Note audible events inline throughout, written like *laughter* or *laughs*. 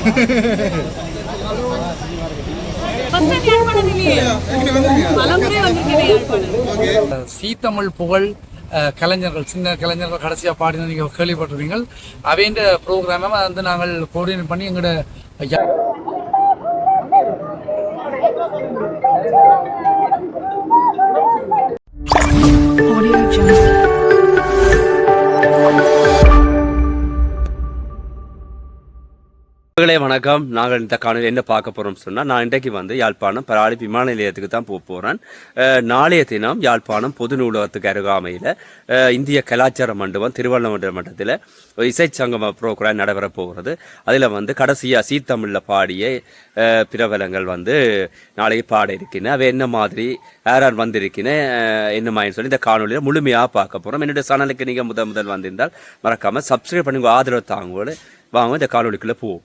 *laughs* சீத்தமிழ் புகழ் கலைஞர்கள் சின்ன கலைஞர்கள் கடைசியாக பாடின நீங்கள் கேள்விப்பட்டிருப்பீங்க. அவைன்ற ப்ரோக்ராமை வந்து நாங்கள் கோஆர்டினேட் பண்ணி எங்களோட நண்பர்களே வணக்கம். நாங்கள் இந்த காணொலி என்ன பார்க்க போறோம் சொன்னால் நான் இன்றைக்கு வந்து யாழ்ப்பாணம் பராளி விமான நிலையத்துக்கு தான் போக போகிறேன் நாளைய தினம் யாழ்ப்பாணம் பொது நூலகத்துக்கு அருகாமையில் இந்திய கலாச்சார மண்டபம் திருவண்ணாமலை மண்டலத்தில் இசை சங்கம ப்ரோக்ராம் நடைபெற போகிறது. அதில் வந்து கடைசியாக சீத்தமிழில் பாடிய பிரபலங்கள் வந்து நாளைக்கு பாட இருக்கின அவை என்ன மாதிரி யார் யார் வந்திருக்கின என்ன மாதிரி சொல்லி இந்த காணொலியில் முழுமையாக பார்க்க போகிறோம் என்னுடைய சேனலுக்கு நீங்கள் முதல் முதல் வந்திருந்தால் மறக்காமல் சப்ஸ்கிரைப் பண்ணி உங்கள் ஆதரவு தாங்கோடு வாங்க இந்த காணொலிக்குள்ளே போவோம்.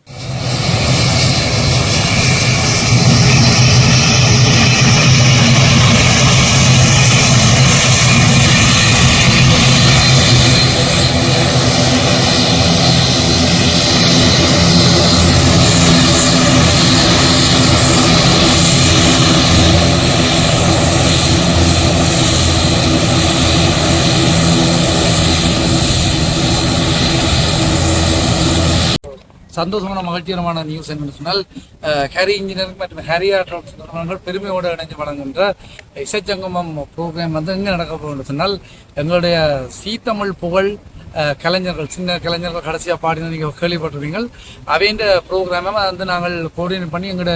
சந்தோஷமான மகிழ்ச்சிகரமான நியூஸ் என்னன்னு சொன்னால் ஹரி ஹேரி இன்ஜினியரிங் மற்றும் ஹேரி ஆர்ட் நிறுவனங்கள் பெருமையோடு இணைஞ்சு வழங்குகின்ற இசைச்சங்கமம் ப்ரோக்ராம் வந்து எங்கே நடக்க போகுதுன்னு சொன்னால் எங்களுடைய சீத்தமிழ் புகழ் கலைஞர்கள் சின்ன கலைஞர்கள் கடைசியாக பாடினது நீங்கள் கேள்விப்பட்டிருப்பீங்க அவைன்ற ப்ரோக்ராமை வந்து நாங்கள் கோஆர்டினேட் பண்ணி எங்களோட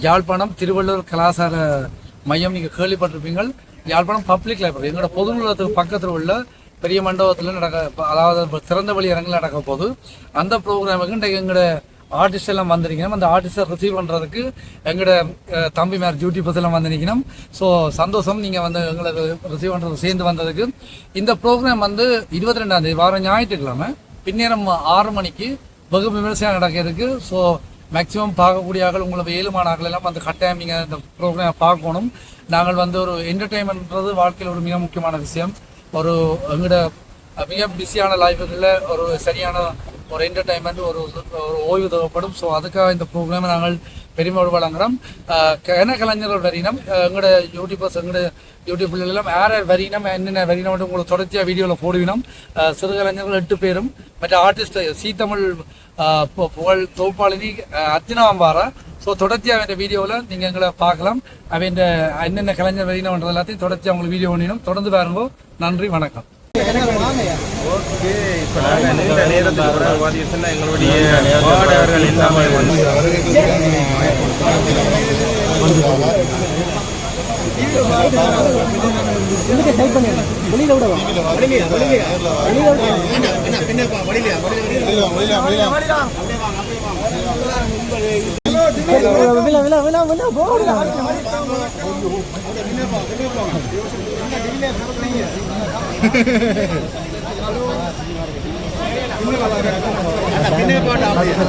யாழ்ப்பாணம் திருவள்ளூர் கலாசார மையம் நீங்கள் கேள்விப்பட்டிருப்பீங்கள் யாழ்ப்பாணம் பப்ளிக் லைப்ரரி எங்களோட பொது நூலகத்துக்கு பக்கத்தில் உள்ள பெரிய மண்டபத்தில் நடக்க அதாவது திறந்த வழி அரங்கில் நடக்க போது அந்த ப்ரோக்ராமுக்கு இன்றைக்கு எங்களோட ஆர்டிஸ்ட் எல்லாம் வந்திருக்கணும். அந்த ஆர்டிஸ்டை ரிசீவ் பண்ணுறதுக்கு எங்களோட தம்பி மேர் டியூட்டி பஸ் எல்லாம் வந்திருக்கணும். ஸோ சந்தோஷம் நீங்கள் வந்து எங்களுக்கு ரிசீவ் பண்ணுறது சேர்ந்து வந்ததுக்கு. இந்த ப்ரோக்ராம் வந்து இருபத்தி ரெண்டாம் தேதி வாரம் ஞாயிற்றுக்கிழமை பின்னேரம் ஆறு மணிக்கு வெகு விமர்சனம் நடக்கிறதுக்கு. ஸோ மேக்ஸிமம் பார்க்கக்கூடிய ஆட்கள் உங்களுக்கு ஏழுமான ஆட்கள் எல்லாம் வந்து கட்டாயம் நீங்கள் இந்த ப்ரோக்ராம் பார்க்கணும். நாங்கள் வந்து ஒரு என்டர்டெயின்மெண்ட்ன்றது வாழ்க்கையில் ஒரு மிக முக்கியமான விஷயம். ஒரு எங்களோட மிக பிஸியான லைஃபுகளில் ஒரு சரியான ஒரு என்டர்டைன்மெண்ட் ஒரு ஒரு ஓய்வு தேவைப்படும். ஸோ அதுக்காக இந்த ப்ரோக்ராமை நாங்கள் பெருமையோடு வழங்குறோம். அஹ் கலைஞர்கள் வரினம் எங்களோட யூடியூபர்ஸ் எங்களோட யூடியூப்ல எல்லாம் யார் வரினம் என்னென்ன வரினம் உங்களுக்கு தொடர்ச்சியாக வீடியோவில் போடுவினோம். சிறு கலைஞர்கள் எட்டு பேரும் மற்ற ஆர்டிஸ்ட் சீத்தமிழ் தமிழ் புகழ் தொகுப்பாளினி அஹ் ஸோ தொடர்ச்சியாக இந்த வீடியோவில் நீங்கள் எங்களை பார்க்கலாம். அவன் என்னென்ன கலைஞர் வரினம்ன்றது எல்லாத்தையும் தொடர்ச்சியாக உங்களுக்கு வீடியோ பண்ணிடும் தொடர்ந்து பாருங்க. நன்றி வணக்கம். இப்போ நாங்கள் நீண்ட நேரத்துக்கு பிறகு எங்களுடைய பாடகர்கள் எல்லாமே வந்து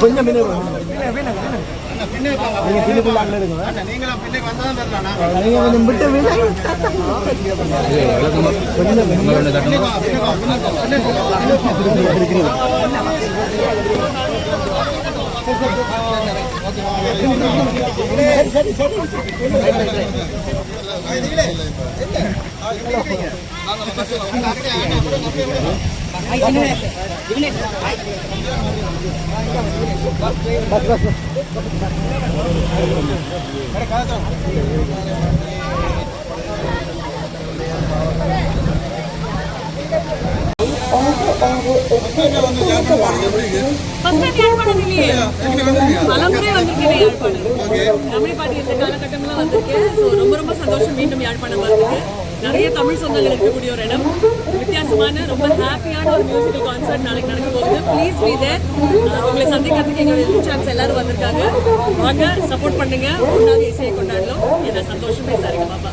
கொஞ்சம் *laughs* சரி சரி சரி. बस बस ஃபர்ஸ்ட் டைம் பலமுறை வந்திருக்கேன் யாழ்ப்பாணம் தமிழ் பாட்டி இந்த காலகட்டம்லாம் வந்திருக்கேன் ஸோ ரொம்ப ரொம்ப சந்தோஷம் மீண்டும் யாழ்ப்பாணம் வந்திருக்கு நிறைய தமிழ் சொந்தங்கள் இருக்கக்கூடிய ஒரு இடம். வித்தியாசமான ரொம்ப ஹாப்பியான ஒரு மியூசிக்கல் கான்சர்ட் நாளைக்கு நடக்க போகுது. ப்ளீஸ் பி தேர் உங்களை சந்திக்கிறதுக்கு எங்கள் யூடியூப் எல்லாரும் வந்திருக்காங்க. வாங்க சப்போர்ட் பண்ணுங்க. ஒன்றாக இசையை கொண்டாடலாம். என்ன சந்தோஷமே சாருங்க பாப்பா.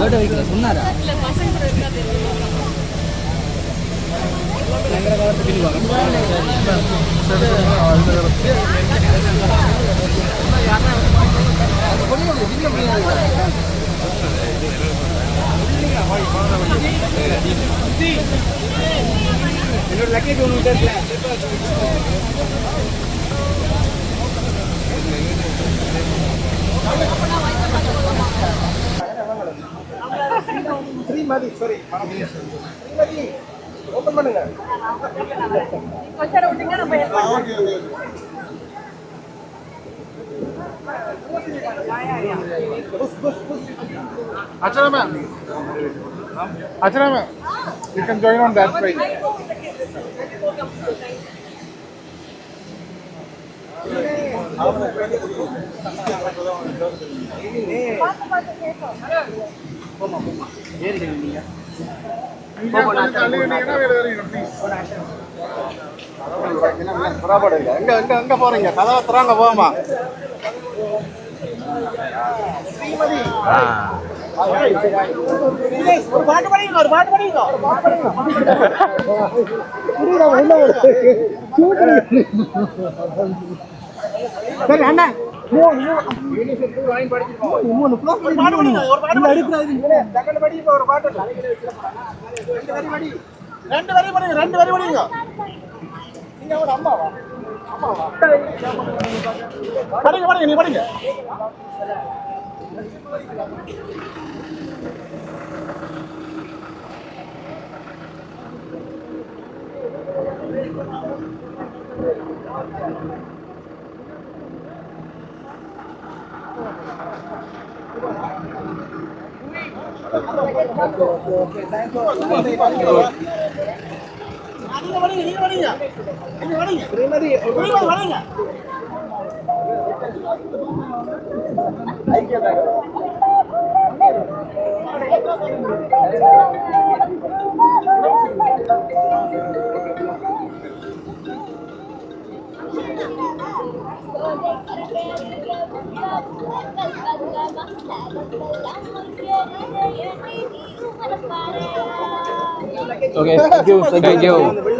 గేట్ ఇక్కడ ఉన్నారా అది பசங்க கூட இருக்கா தெரியும் ஸ்ரீமதி சாரி ஸ்ரீமதி ஓபன் பண்ணுங்க Achana ma'am. Achana ma'am. You can join on that page. எங்க எங்க எங்க போறீங்க கதவை திறங்க போமா ஒரு பாட்டு படிங்க ஒரு பாட்டு படிங்க. சரி அண்ணா மூணு பாட்டு படிங்க ஒரு பாட்டு படிங்க ஒரு பாட்டு ரெண்டு வரி படிங்க ரெண்டு வரி படிங்க நீங்க ஒரு அம்மாவா படிங்க படிங்க நீ படிங்க. நீங்க படிங்க நீங்க படிங்க நீங்க படிங்க ஸ்ரீமதி ஸ்ரீமதி படிங்க Okay, thank you, thank you. வெள்ள செல்லம் வெள்ள செல்லம் ஹாய் சித்தார்த் மாய்க்க விட மாய்க்க விட வேண்டாம் வழியில இருக்க Okay, okay, thank you,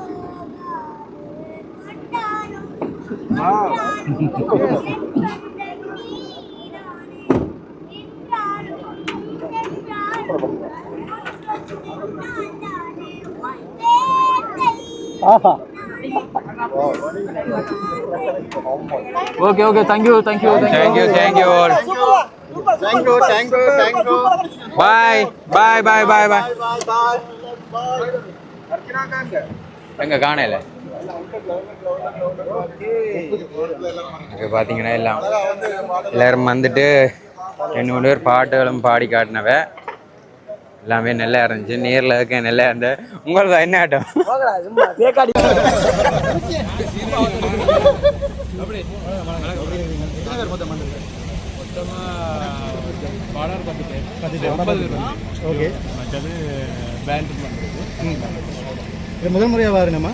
Thank you, thank you all. Thank you thank you thank you Bye, bye, bye, bye, bye. Bye bye bye Archana காங்க எங்க காணையில இங்க பாத்தீங்கன்னா எல்லாம். எல்லாரும் வந்துட்டு ரெண்டு மூணு பேர் பாட்டுகளும் பாடி காட்டினவ. எல்லாமே நல்லா இருந்துச்சு. நேர்ல இருக்க நல்லா இருந்த. உங்களுக்கு என்ன ஆட்டம்? ஓகே. முதல் முறையாக வாருங்கம்மா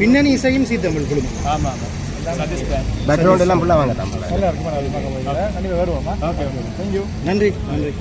பின்னணி இசையும் சீத்தமிழ் குழுமம். பேக்ரவுண்ட் எல்லாம் ஃபுல்லா வாங்க நல்லா இருக்குமா நன்றி நன்றி.